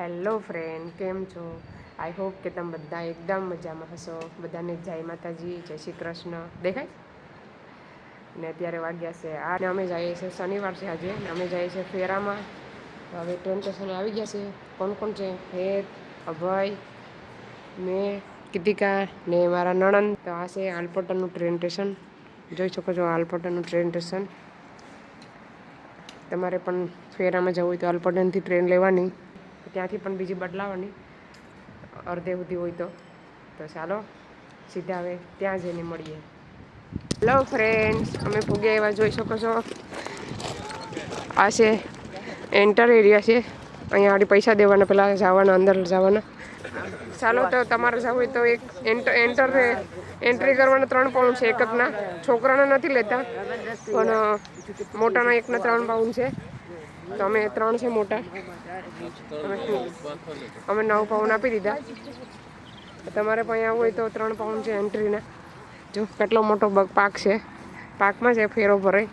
Hello friend કેમ છો? I hope કે તમે બધા એકદમ મજામાં હશો. બધાને જય માતાજી, જય શ્રી કૃષ્ણ. દેખાય? ને અત્યારે વાગ્યા છે આ. ને અમે જઈએ છીએ, શનિવાર છે આજે. ને અમે જઈએ છીએ ફેરામાં. હવે ટ્રેન સ્ટેશન આવી ગયા છે. કોણ કોણ છે? હેત, અભય મેં કીતિકા ને મારા નણંદ. તો આ છે આલપોટરનું ટ્રેન સ્ટેશન જોઈ શકો છો આલપોટરનું ટ્રેન સ્ટેશન તમારે પણ ફેરામાં જવું હોય તો આલપોટનથી ટ્રેન લેવાની. ત્યાંથી પણ બીજી બદલાવાની અડધે સુધી હોય તો. તો ચાલો, સીધા હવે ત્યાં જઈને મળીએ. હેલો ફ્રેન્ડ્સ અમે ભૂગ્યા એવા જોઈ શકો છો. આ છે એન્ટર એરિયા છે. અહીંયા આડી પૈસા દેવાના પહેલાં જવાના, અંદર જવાના. ચાલો, તો તમારે જવું હોય તો એક એન્ટર એન્ટર એન્ટ્રી કરવાના ત્રણ પાઉન્ડ છે. એક જ ના. છોકરાના નથી લેતા, પણ મોટાના એકના ત્રણ પાઉન્ડ છે. તો અમે ત્રણ છે મોટા. અમે નવ પાઉન્ડ આપી દીધા. તમારે પણ આવવું હોય તો ત્રણ પાઉન્ડ છે એન્ટ્રીના જો, કેટલો મોટો પાક છે. પાકમાં છે ફેરો ભરાય.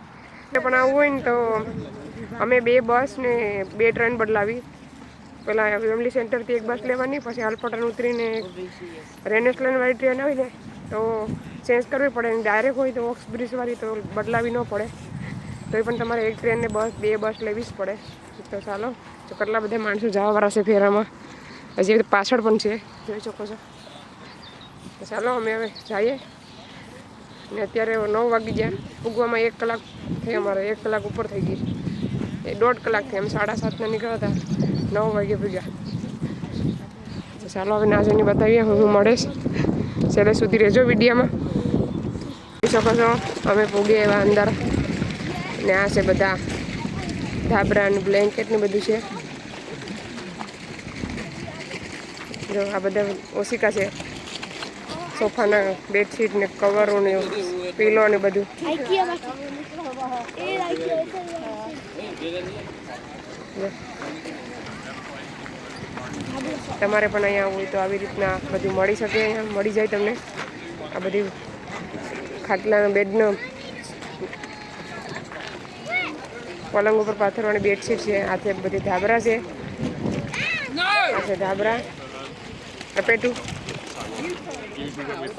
પણ આવવું હોય ને તો અમે બે બસ ને બે ટ્રેન બદલાવી. પેલા ફેમિલી સેન્ટરથી એક બસ લેવાની, પછી હાલપટન ઉતરીને રેનેસલેન્ડ વાળી ટ્રેન આવી જાય તો ચેન્જ કરવી પડે. ડાયરેક્ટ હોય તો ઓક્સ બ્રિજવાળી તો બદલાવી ન પડે. તો એ પણ તમારે એક ટ્રેનને બસ બે બસ લેવી જ પડે. તો ચાલો, તો કેટલા બધા માણસો જવાવાળા છે ફેરામાં? હજી પાછળ પણ છે. જોઈ શકો છો. તો ચાલો, અમે હવે જઈએ. ને અત્યારે નવ વાગી ગયા. ઉગવામાં એક કલાક થઈ અમારે, એક કલાક ઉપર થઈ ગઈ. એ દોઢ કલાક થઈ અમે સાડા સાતના નીકળ્યા હતા. નવ વાગે પૂગ્યા ચાલો, હવે નાજોની બતાવીએ, હું હું મળીશ. છેલ્લે સુધી રહેજો વિડીયામાં. શકો છો, અમે પૂગીએ એવા અંદર. ને આ છે બધા ધાબરા ને બ્લેન્કેટ ને બધું છે. જો આ બધા ઓશિકા છે. સોફાના બેડશીટ ને કવરો ને પીલો ને બધું. તમારે પણ અહીંયા હોય તો આવી રીતના બધું મળી શકે અહીંયા મળી જાય તમને. આ બધી ખાટલાના બેડનો પલંગ ઉપર પાથરવાની બેડશીટ છે. હાથે બધી ધાબરા છે. છે ધાબરા. પેટું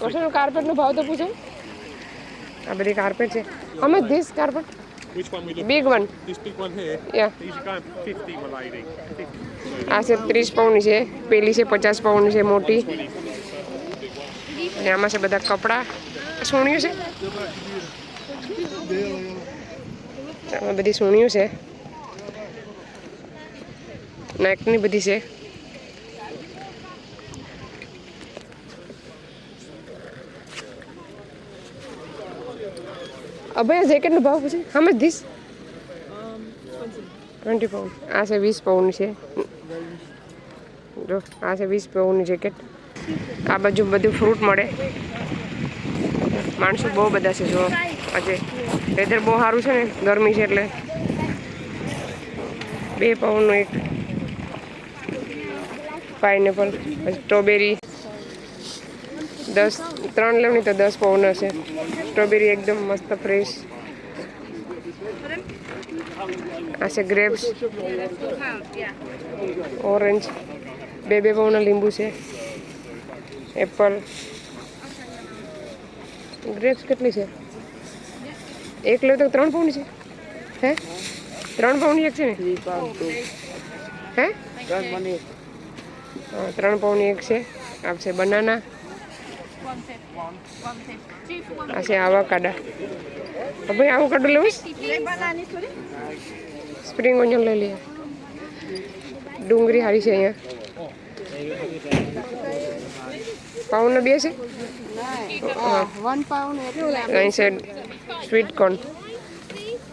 ઓછાનો કાર્પેટનો ભાવ તો પૂછો. આ બધી કાર્પેટ છે. અમે this carpet big one This big one. Here. Yeah These are going for 50, my lady. 50. આ છે ત્રીસ પાઉન્ડ છે. પેલી છે પચાસ પાઉન્ડ છે મોટી. અને આમાં છે બધા કપડાં. સોણિયું છે? આમાં બધી સોણિયું છે. નાકની બધી છે. અભય જેકેટનો ભાવ પૂછે how much this twenty pound આ છે વીસ પાઉન્ડ છે. જો, આ છે વીસ પાઉન્ડની જેકેટ. આ બાજુ બધું ફ્રૂટ મળે. માણસો બહુ બધા છે, જો, આજે. વેધર બહુ સારું છે ને, ગરમી છે એટલે. બે પાઉન્ડનું એક. પાઇનેપલ, પછી સ્ટ્રોબેરી. દસ, ત્રણ લેવની તો દસ પાઉન્ડ હશે. સ્ટ્રોબેરી એકદમ મસ્ત ફ્રેશ. આ છે ગ્રેપ્સ. ઓરેન્જ. બે બે પાઉના લીંબુ છે. એપલ. ગ્રેપ્સ કેટલી છે? એક લે તો ત્રણ પાઉન્ડ છે. હે? ત્રણ પાઉન્ડ એક છે ને? હે? હા, ત્રણ પાઉન્ડ એક છે. આ છે બનાના. આ છે આવા કાડા ભાઈ આવું કાડું લેવું? સ્પ્રિંગ ઓનિયન લઈ લઈએ. ડુંગળી સારી છે અહીંયા. પાઉન્ડ બે છે? હા. વન પાઉન્ડ એટલે અહીં છે સ્વીટ કોર્ન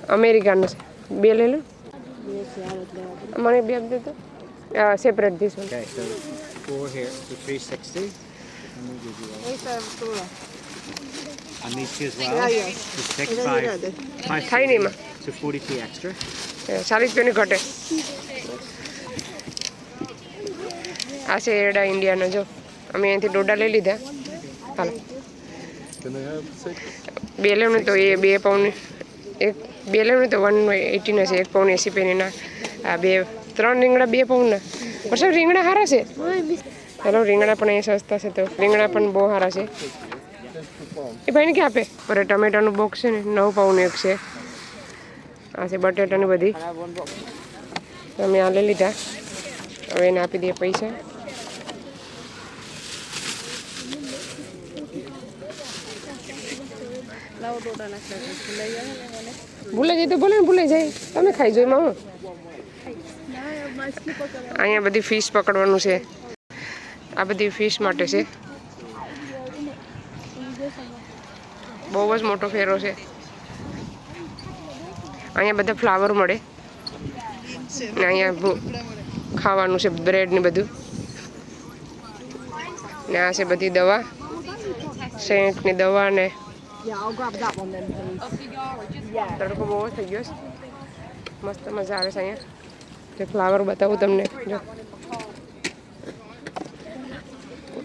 અમેરિકાનો છે બે લઈ લો મને બે આપી દેતો separate this one four here, so 360. And we'll give you all. And these two as well. Yeah, yeah. So six, five, five, થાય નહીં એમાં so 40p extra. ચાલીસ રૂપિયાની ઘટે આ છે એરડા ઇન્ડિયાનો જો અમે અહીંથી ડોડા લઈ લીધા હાલો બે લેવું તો એ બે પાઉન એક બે લેવું તો વન એટીના છે એક પાઉન એસી પેનીના આ બે ત્રણ રીંગણા બે પાઉન્ડના પછી રીંગણા સારા છે. ચાલો રીંગણા પણ અહીંયા સસ્તા છે તો રીંગણા પણ બહુ સારા છે. એ ભાઈને ક્યાં આપે? પર ટમેટાનું બોક્સ છે ને નવ પાઉનું એક છે. આ છે બટેટાની બધી. અમે આ લઈ લીધા. હવે એને આપી દઈએ પૈસા. ભૂલાઈ જાય તો ભલે ને ભૂલાઈ જાય. તમે ખાઈ જો એમાં હું. અહીંયા બધી ફિશ પકડવાનું છે. આ બધી ફિશ માટે છે. બહુ જ મોટો ફેરો છે. અહીંયા બધા ફ્લાવર મળે. ને અહીંયા ખાવાનું છે બ્રેડ ને બધું. ને આ છે બધી દવા. સેન્ટની દવા ને તડકો બહુ થઈ ગયો છે મસ્ત મજા આવે છે અહીંયા જે ફ્લાવર બતાવું તમને જો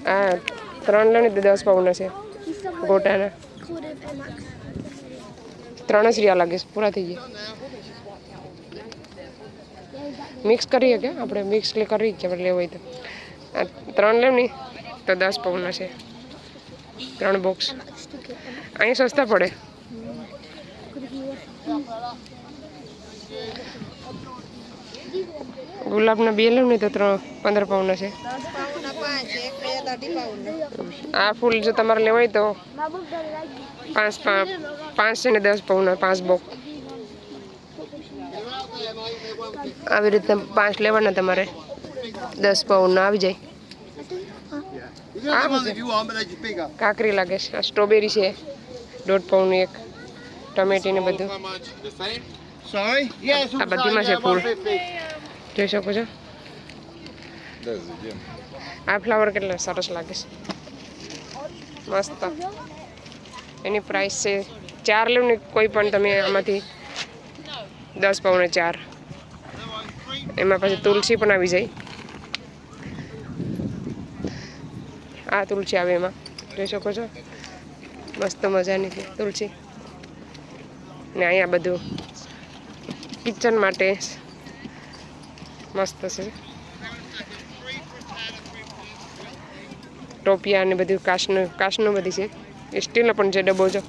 આ ત્રણ લે ને દસ પાઉન્ડના છે ગોટાના ત્રણ જ રિયા લાગે છે પૂરા થઈ ગયા મિક્સ કરીએ કે આપણે મિક્સ કરી કે લેવું હોય તો ત્રણ લેવ ને તો દસ પાઉન્ડના છે ત્રણ બોક્સ અહીંયા સસ્તા પડે. ગુલાબના બે લઉં ને તો ત્રણ, પંદર પાઉન્ડના છે. આ ફૂલ જો તમારે લેવાય તો પાંચ પાંચ છે ને દસ પાઉન્ડ પાંચ બોક આવી રીતે પાંચ લેવાના તમારે. દસ પાઉન્ડના આવી જાય? કાકરી લાગે છે. આ સ્ટ્રોબેરી છે. દોઢ પાઉન્ડની એક. ટમેટી ને બધું. આ બધીમાં છે ફૂલ. જોઈ શકો છો? આ ફ્લાવર કેટલા સરસ લાગે છે. મસ્ત. એની પ્રાઇસ છે ચાર લો ને કોઈ પણ તમે આમાંથી દસ પાઉને ચાર. એમાં પછી તુલસી પણ આવી જાય. આ તુલસી આવે એમાં. જોઈ શકો છો? મસ્ત મજાની છે તુલસી. ને અહીંયા બધું કિચન માટે મસ્ત છે. ટોપિયા ને બધું કાશનું કાશનું બધી છે. સ્ટીલનો પણ છે ડબ્બો જો.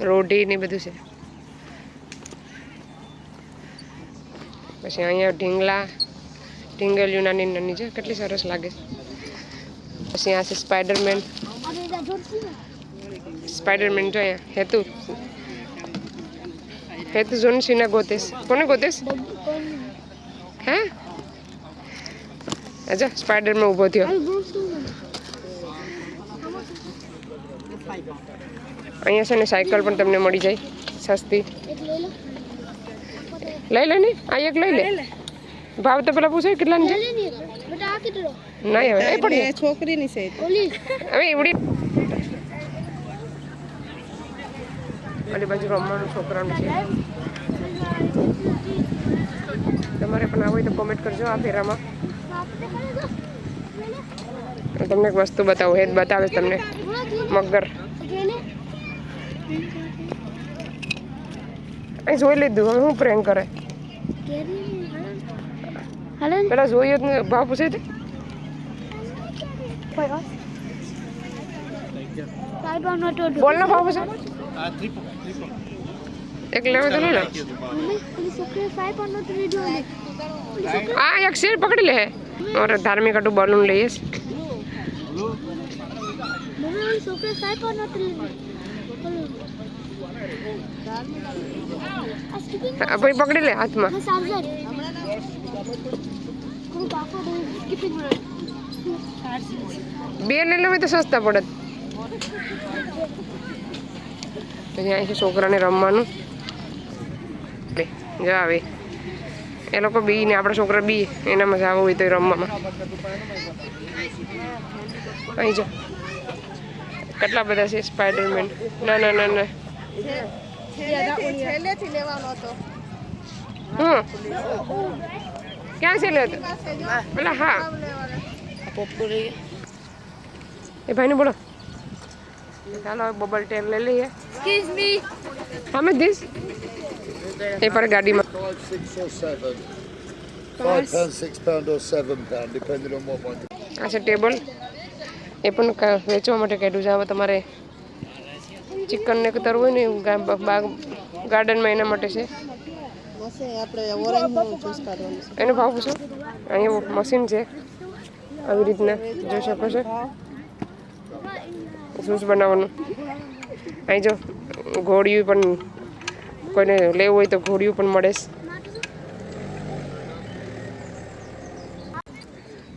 રોટી ને બધું છે. પછી અહીંયા ઢીંગલા ઢીંગલીઓ નાની નાની છે. કેટલી સરસ લાગે. પછી આ છે સ્પાઈડરમેન. સ્પાઈડરમેન જો અહીંયા. હેતુ. હેતુ જોનસીને ગોતેશ. કોને ગોતેશ? હે? અચ્છા સ્પાઈડરમેન ઊભો થયો. અહીંયા છે ને સાયકલ પણ તમને મળી જાય. સસ્તી. લઈ લે ને? આ એક લઈ લે. ભાવ તો પેલા પૂછે કેટલાની છે? નહીં હવે નહીં પડી. છોકરીની છે. હવે એવડી. આલી બાજુ રમવાનું છોકરાનું છે. તમારે પણ આવું હોય તો કોમેન્ટ કરજો આ ફેરામાં. તમને એક વસ્તુ બતાવું હેત બતાવે તમને. મગર. અહીં જોઈ લીધું હવે હું પ્રેમ કરે Helen? પેલા જોયું જ ને ભાવ પૂછે તે Five pound not to do. બોલ ના ભાવ પૂછે એક લેવે તો to do. આ એક શેર પકડી લે બલૂન છે. To do. આ skipping આ ભાઈ પકડી લે હાથમાં બે લઈ લેવા તો સસ્તા પડત પછી અહીં છે છોકરાને રમવાનું. જો આવે. એ લોકો બી ને આપણા છોકરા બી એનામાં જ આવવું હોય તો રમવામાં. અહીં જો. કેટલા બધા છે સ્પાઈડરમેન? ના ના ના ના. હમ. ક્યાં છે લે પેલા હા. એ ભાઈને બોલો. ચાલો બબલ ટેલ લઈ લઈએ. અમે ધીસ એ પર ગાડીમાં. Five, pound, six pound, or seven pound, depending on what one. આ છે ટેબલ. એ પણ વેચવા માટે કાઢ્યું છે. હવે તમારે ચિકન ને કરવું હોય ને બાગ ગાર્ડનમાં એના માટે છે. એનો ભાવ પૂછો. અહીંયા મશીન છે. આવી રીતના જોઈ શકો છો. જ્યુસ બનાવવાનું. અહીં જો ઘોડિયું પણ કોઈને લેવું હોય તો ઘોડિયું પણ મળે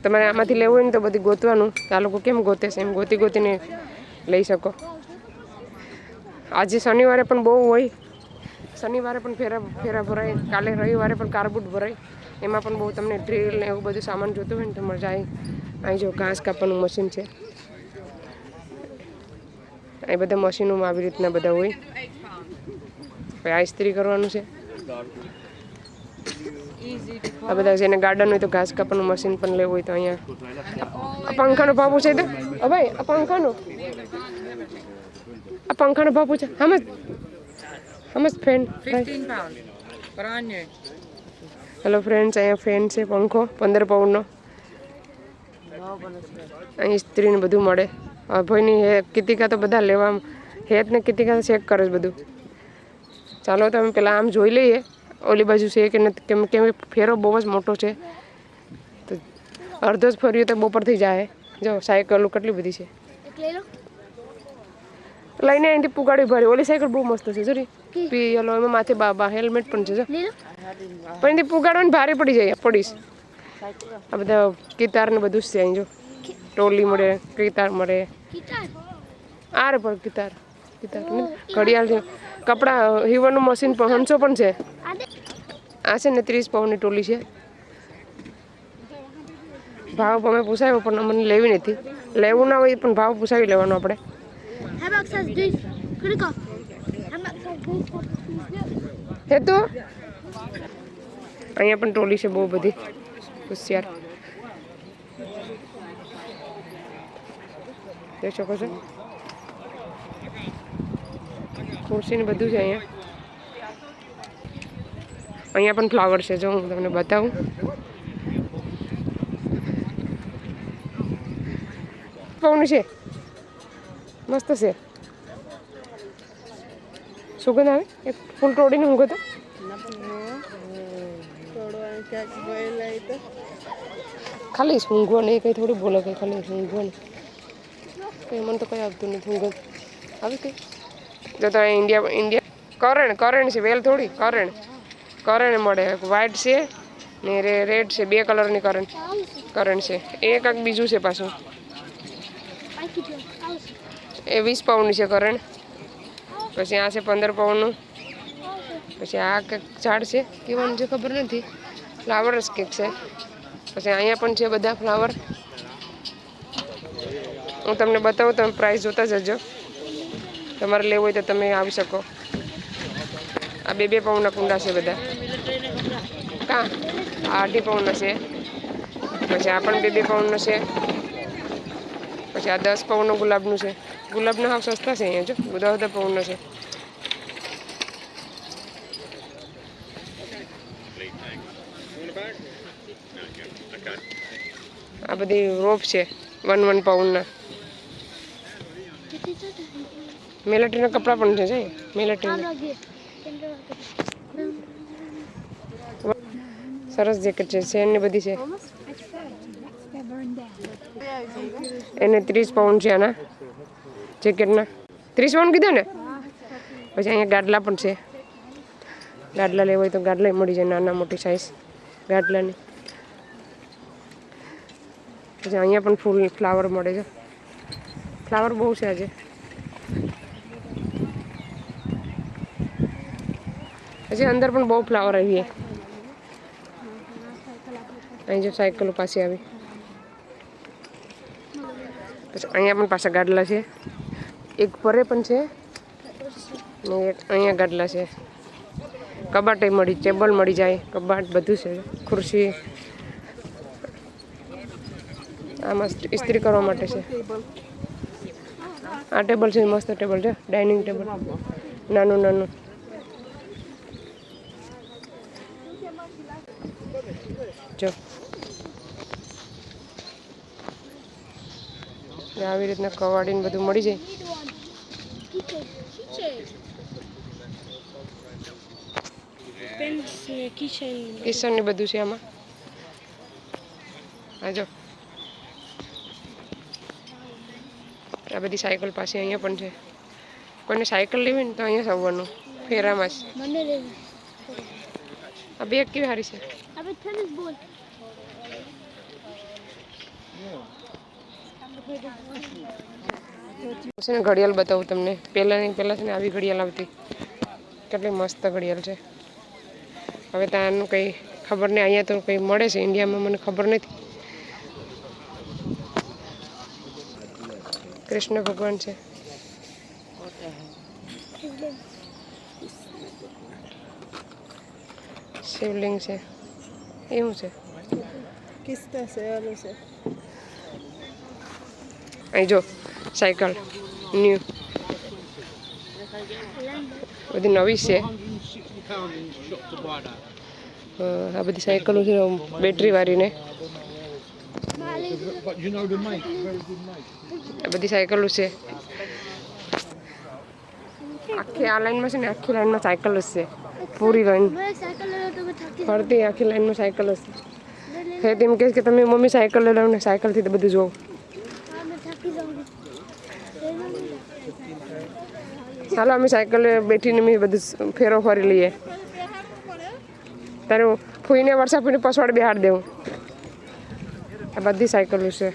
તમારે આમાંથી લેવું હોય ને તો બધી ગોતવાનું. આ લોકો કેમ ગોતે છે? એમ ગોતી ગોતીને લઈ શકો. આજે શનિવારે પણ બહુ હોય. શનિવારે પણ ફેરા ફેરા ભરાય, કાલે રવિવારે પણ કારબૂટ ભરાય. એમાં પણ બહુ તમને ડ્રીલ ને એવું બધું સામાન જોતું હોય ને તો મજા આવી. અહીં જો ઘાસ કાપવાનું મશીન છે. એ બધા મશીનોમાં આવી રીતના બધા હોય. પછી આ ઇસ્ત્રી કરવાનું છે. આ બધા જેને ગાર્ડન હોય તો ઘાસ કાપવાનું મશીન પણ લેવું હોય તો અહીંયા. આ પંખાનો ભાવ પૂછે તો? ભાઈ, આ પંખાનો? આ પંખાનો ભાવ પૂછે how much how much fan hello friends અહીંયા ફેન છે પંખો. પંદર પાઉન્ડનો અહીં સ્ત્રીને બધું મળે. આ ભાઈની હે કિતિકા તો બધા લેવા હેત ને કિતિકા ચેક કરે છે બધું. ચાલો તો અમે પેલા આમ જોઈ લઈએ. ઓલી બાજુ છે કે નથી કેમ કેમ કે ફેરો બહુ જ મોટો છે. તો અડધો જ ફર્યો તો બપોરથી જાય. જો સાયકલો કેટલી બધી છે. એક લઈને અહીંથી પુગાડી ભરી ઓલી સાયકલ બહુ મસ્ત છે જોરી. યલો એમાં માથે બાબા હેલ્મેટ પણ છે પણ તે પુગાડવાની ભારે પડી જાય પડીશ. આ બધા કિતાર ને બધું જ છે અહીં જો. ટોલી મળે કિતાર મળે. આર પર કિતાર કિતાર ઘડિયાળ છે. કપડાં હીવરનું મશીન પણ હંસો પણ છે. આ આ છે ને ત્રીસ પાઉન્ડની ટોલી છે. ભાવ અમે પૂછાયો પણ અમને લેવી નથી. લેવું ના હોય પણ ભાવ પૂછાવી લેવાનો આપણે. હે તો અહીંયા પણ ટોલી છે બહુ બધી હોશિયાર જોઈ શકો છો ખુરશી ને બધું છે અહીંયા અહીંયા પણ ફ્લાવર છે જો હું તમને બતાવું પાઉન્ડ છે મસ્ત છે સુગંધ આવે એક ફૂલ તોડીને ઊંઘો તો ખાલી ઊંઘો નહીં કંઈ થોડું બોલો કંઈ ખાલી ઊંઘો નહીં કંઈ મને તો કંઈ આવતું નથી ઊંઘ આવી કંઈ જો તો ઇન્ડિયા ઇન્ડિયા કરણ કરણ છે વેલ થોડી કરણ કરણ મળે વ્હાઇટ છે ને રે રેડ છે બે કલરની કરણ કરણ છે એ કાંઈક બીજું છે પાછું. એ વીસ પાઉન્ડની છે કરણ પછી આ છે પંદર પાઉન્ડનું પછી આ કંઈક ઝાડ છે કેવાનું છે ખબર નથી. ફ્લાવર જ કંઈક છે. પછી અહીંયા પણ છે બધા ફ્લાવર હું તમને બતાવું, તમે પ્રાઇસ જોતા જજો. તમારે લેવું હોય તો તમે આવી શકો. આ બે બે પાઉન્ડના કુંડા છે બધા. કાં? આ અઢી પાઉન્ડના છે. પછી આ પણ બે બે પાઉન્ડનો છે. પછી આ દસ પાઉન્ડનું ગુલાબનું છે. ગુલાબના હાવ સસ્તા છે અહીંયા, જો બધા બધા પૌના છે આ બધી રોપ છે, વન વન પાઉન્ડના મિલિટરીના કપડાં પણ છે. Camera here. સરસ જેકેટ છે સેન ને બધી છે. એને ત્રીસ પાઉન્ડ છે આના જેકેટના. ત્રીસ પાઉન્ડ કીધા ને? પછી અહીંયા ગાડલા પણ છે. ગાડલા લેવા હોય તો ગાડલા મળી જાય, નાના મોટી સાઈઝ ગાડલાની પછી અહીંયા પણ ફૂલ ફ્લાવર મળે છે. ફ્લાવર બહુ છે આજે. પછી અંદર પણ બહુ ફ્લાવર આવી અહીં જો સાયકલો પાસે આવી. પછી અહીંયા પણ પાછા ગાડલા છે. એક પરે પણ છે. ને એક અહીંયા ગાડલા છે. કબાટે મળી, ટેબલ મળી જાય. કબાટ બધું છે. ખુરશી. આમાં ઇસ્ત્રી કરવા માટે છે. આ ટેબલ છે, મસ્ત ટેબલ છે. Dining table. નાનું નાનું. જો. આવી રીતના કવાડીને બધું મળી જાય. કિશન ને બધું છે આમાં. આ જો. આ બધી સાયકલ પાસે અહીંયા પણ છે. કોઈને સાયકલ લેવી ને તો અહીંયા સવવાનું ફેરામાં જ. આ બેગ કેવી સારી છે? બોલ. છે ને ઘડિયાળ બતાવું તમને. પહેલાંની પહેલાં છે ને આવી ઘડિયાળ આવતી. કેટલી મસ્ત ઘડિયાળ છે. હવે ત્યાંનું કંઈ ખબર નહીં. અહીંયા તો કંઈ મળે છે. ઇન્ડિયામાં મને ખબર નથી. કૃષ્ણ ભગવાન છે. શિવલિંગ છે. એવું છે. અહીં જો. સાયકલ ન્યૂ બધી નવી છે. £160 in shop to buy that. અ, આ બધી સાયકલો છે બેટરી વાળીને. બધી સાયકલો છે. આખી આ લાઈનમાં છે ને આખી લાઈનમાં સાયકલ છે. પૂરી લાઈન ફરતી આખી લાઈનમાં સાયકલ છે. હે તેમ કે તમે મમ્મી સાયકલ લઈ લો ને સાયકલથી તો બધું જોવું હા મેં થાકી જાઉં ચાલો અમે સાયકલે બેઠીને મેં બધું ફેરો ફરી લઈએ. તારે ફૂઈને વર્ષા ફૂઈને પસવાડ બેહાડ દેવું. આ બધી સાયકલો છે.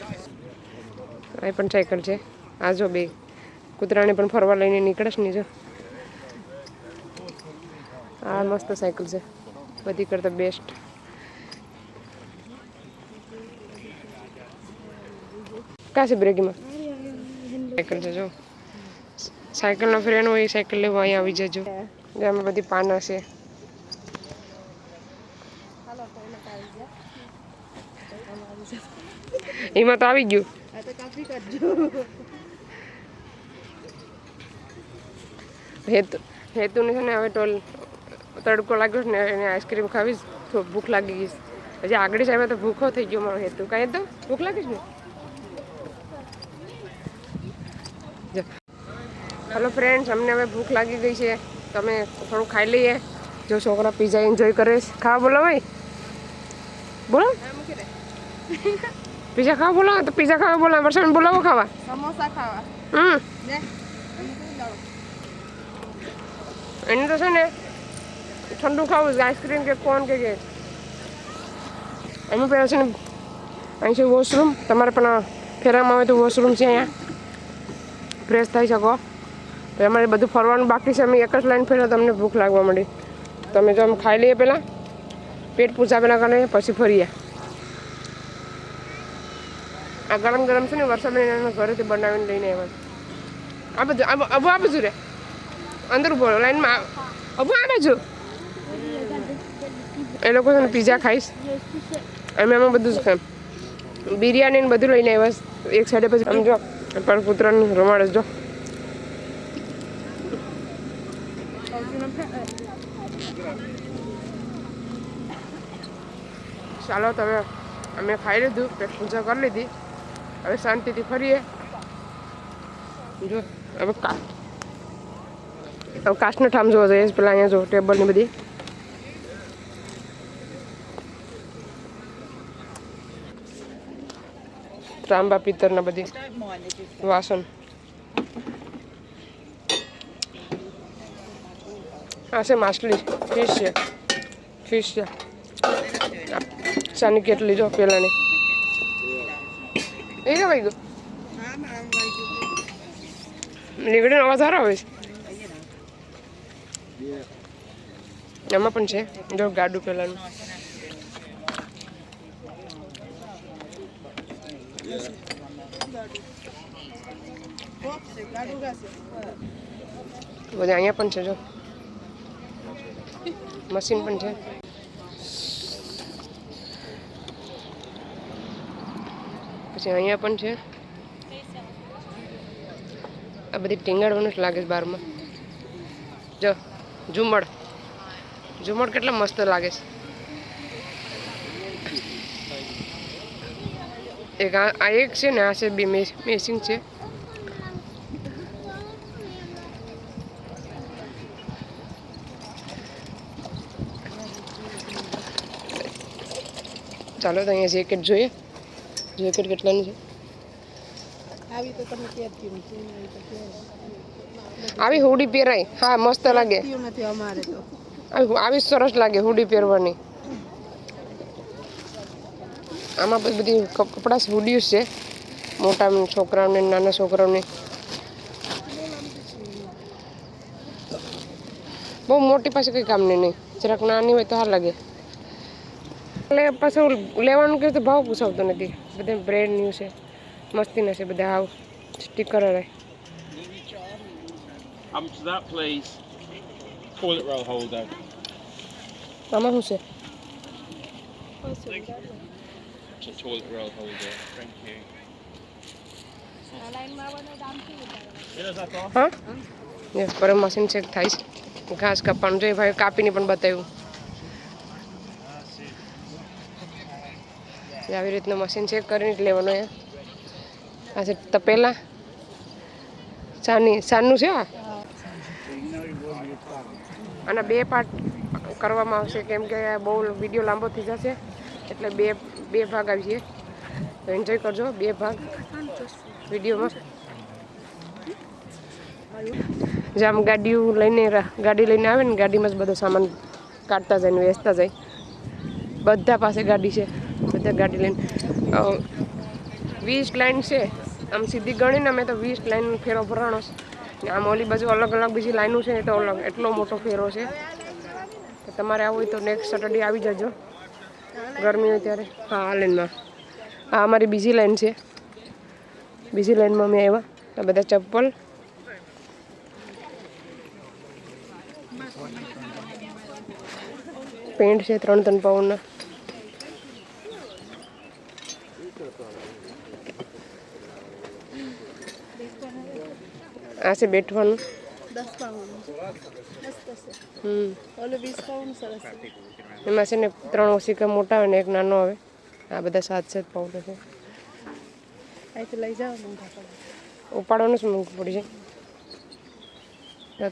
આ પણ સાયકલ છે. આ જો બે કૂતરાને પણ ફરવા લઈને નીકળે છે ને જો. આ મસ્ત સાયકલ છે. બધી કરતાં બેસ્ટ કા છે બ્રેકીમાં સાયકલ છે સાયકલનો ફ્રેન્ડ હોય સાયકલ લેવા અહીંયા આવી જજો. જેમાં બધી પાના છે. એમાં તો આવી ગયું. હેતુ હેતુને છે ને હવે ટોલ તડકો લાગ્યો છે ને એને આઈસ્ક્રીમ ખાવીશ તો ભૂખ લાગી ગઈ. હજી આગળ સાહેબ તો ભૂખો થઈ ગયો મારો હેતુ. કાંઈ તો? ભૂખ લાગીશ ને? હલો ફ્રેન્ડ્સ અમને હવે ભૂખ લાગી ગઈ છે. તમે થોડું ખાઈ લઈએ. જો છોકરા પીઝા એન્જોય કરે ખાવા બોલો ભાઈ. બોલો. પીઝા ખાવા બોલો. તો પીઝા ખાવા બોલો. વર્ષણ બોલાવો ખાવા. સમોસા ખાવા. હમ. એને તો છે ને ઠંડુ ખાવું છે. આઈસ્ક્રીમ કે કોન કે કે એનું પહેલાં છે ને અહીં છે વોશરૂમ તમારે પણ ફેરામાં આવે તો વોશરૂમ છે અહીંયા. ફ્રેશ થઈ શકો. અમારે બધું ફરવાનું બાકી છે. અમે એક જ લાઈન ફેર્યા તમને ભૂખ લાગવા મળી તમે જો અમે ખાઈ લઈએ પહેલાં. પેટ પૂજા પહેલાં કરીએ પછી ફરીએ. આ ગરમ ગરમ છે ને, વરસાદ ઘરેથી બનાવીને લઈને આવ્યા આ બધું અબુ આ બાજુ રે. અંદર ઊભો લાઈનમાં. અબુ આ બાજુ. એ લોકો છે ને પીઝા ખાઈશ અમે એમાં બધું જ ખામ બિરયાની ને બધું લઈને આવ્યા એક સાઈડે પછી આમ જો, પણ કૂતરાનું રમાડે જો. ચાલો તમે અમે ખાઈ લીધું પેટ પૂજા કરી લીધી. હવે શાંતિથી ફરીએ. જો, હવે કા હવે કાચનો ઠામ જોવો જોઈએ, પેલા અહીંયા જો ટેબલની બધી. ત્રાંબા પિત્તરના બધી. વાસણ. આ છે માછલી, ફિશ છે. ફિશ છે. સાની કેટલી જો પેલાની. એ કે ભાઈ ગયું નીકળીને અવાજ સારો આવે છે. એમાં પણ છે, જો ગાડું પેલાનું. બધા અહીંયા પણ છે, જો. મશીન પણ છે. પછી અહીંયા પણ છે. આ બધી ટીંગાડવાનું જ લાગે છે બારમાં. જો, ઝુમડ. ઝુમડ કેટલા મસ્ત લાગે છે. એક આ આ એક છે ને, આ છે બે મેસિંગ છે. ચાલો તો અહીંયા જેકેટ જોઈએ. જેકેટ કેટલાનું છે આવી તો તમે પહેરતી નથી આવી તો પહેરો. આવી હુડી પહેરાય હા મસ્ત લાગે પહેરતી નથી અમારે તો આવી આવી સરસ લાગે હુડી પહેરવાની આમાં બધી બધી કપ- કપડાં હુડીયું છે મોટા છોકરાઓને નાના છોકરાઓને બહુ મોટી પાસે કંઈ કામની નહીં જરાક નાની હોય તો હાર લાગે એટલે પાછું લેવાનું કહે તો ભાવ પૂછાવતો નથી બધા બ્રેન્ડ ન્યૂ છે. મસ્તીના છે બધા આવ. સ્ટીકર રહે holder. આમાં શું છે? Toilet roll holder. હા પરમ પર મશીન સેટ થાય છે ઘાસ કાપવાનું જોઈએ ભાઈ કાપીને પણ બતાવ્યું. આવી રીતનું મશીન ચેક કરીને જ લેવાનું એ આ છે તપેલા. સાની સાનનું છે આના બે પાર્ટ કરવામાં આવશે. કેમ કે બહુ વીડિયો લાંબો થઈ જશે. એટલે બે બે ભાગ આવીએ તો એન્જોય કરજો. બે ભાગ. વિડીયોમાં જે આમ ગાડીઓ લઈને ગાડી લઈને આવે ને, ગાડીમાં જ બધો સામાન કાઢતા જાય ને વેચતા જાય. બધા પાસે ગાડી છે. બધા ગાડી લઈને. વીસ લાઈન છે. આમ સીધી ગણીને અમે તો વીસ લાઈન ફેરો ભરાણો ને આમ ઓલી બાજુ અલગ અલગ બીજી લાઈનો છે એ તો અલગ, એટલો મોટો ફેરો છે. તો તમારે આવવું હોય તો નેક્સ્ટ સેટરડે આવી જજો. ગરમી હોય ત્યારે. હા, આ લાઈનમાં. આ અમારી બીજી લાઈન છે. બીજી લાઈનમાં અમે આવ્યા. આ બધા ચપ્પલ. પેન્ટ છે ત્રણ ત્રણ પાઉન્ડના. આ છે બેઠવાનું. એમાં છે ને ત્રણ ઓશિકા મોટા આવે ને એક નાનો આવે. આ બધા સાત સાત પાઉન્ડ છે. ઉપાડવાનું જ મોંઘું પડી છે.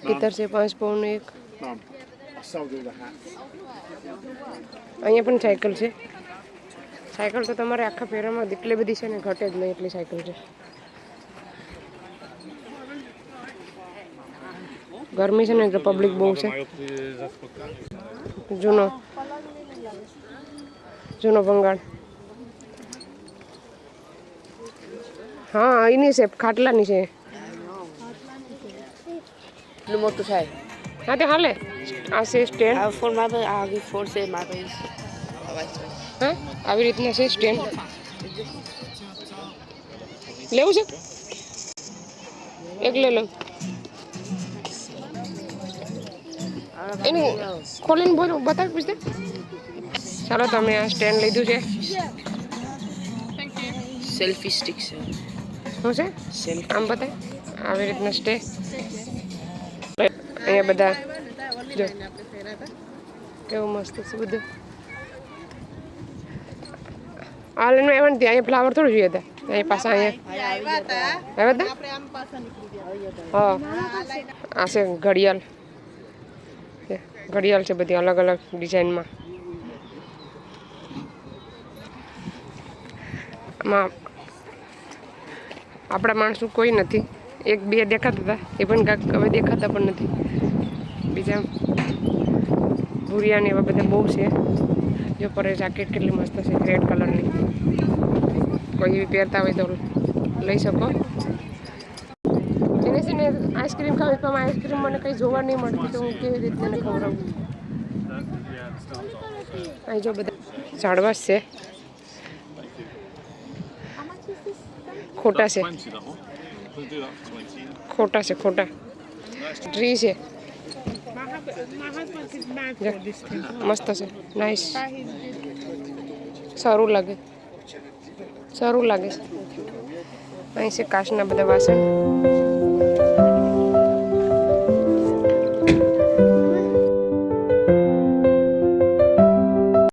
કિતર છે પાંચ પાઉન્ડ એક. અહીંયા પણ સાયકલ છે. સાયકલ તો તમારે આખા ફેરામાં એટલી બધી છે ને ઘટે જ નહીં એટલી સાયકલ છે. ગરમી છે ને એટલે પબ્લિક બહુ છે. જૂનો જૂનો ભંગાણ હા એની છે ખાટલાની છે. એટલું મોટું થાય. હા તે હાલે. આ છે સ્ટેન્ડ. આ ફોન મારે આગળ ફોન છે મારે હા આવી રીતના છે સ્ટેન્ડ. લેવું છે? એક લઈ લઉં એનું ખોલીને બોલો બતાવ પૂછતે ચાલો તમે આ સ્ટેન્ડ લીધું છે. સેલ્ફી સ્ટિક છે. શું છે? સેલ્ફી. આમ બતાય આવી રીતના સ્ટે. અહીંયા બધા જો. કેવું મસ્ત છે બધું. આ લાઈનમાં આવ્યા ત્યાં અહીંયા ફ્લાવર થોડું જોઈએ હતા. અહીંયા પાછા અહીંયા. આવ્યા હતા? આપણે આમ પાછા નીકળી ગયા. હા. આ છે ઘડિયાળ. ઘડિયાળ છે બધી અલગ અલગ ડિઝાઇનમાં. આમાં આપણા માણસો કોઈ નથી. એક, બે દેખાતા હતા, એ પણ કાંક હવે દેખાતા પણ નથી. બીજા ભૂરિયાને એવા બધા બહુ છે. જો પરે જાકેટ કેટલી મસ્ત છે રેડ કલરની કોઈ એવી પહેરતા હોય તો લઈ શકો. આઈસ્ક્રીમ ખાવી પણ આઈસ્ક્રીમ મને કંઈ જોવા નહીં મળતી તો હું કેવી રીતે એને ખવડાવું? અહીં જો બધા ઝાડવા છે. ખોટા છે. 20 that one. We'll do that for 20. ખોટા છે, ખોટા. ટ્રી છે. મસ્ત છે. નાઈસ સારું લાગે. સારું લાગે છે. અહીં છે કાચના બધા વાસણ.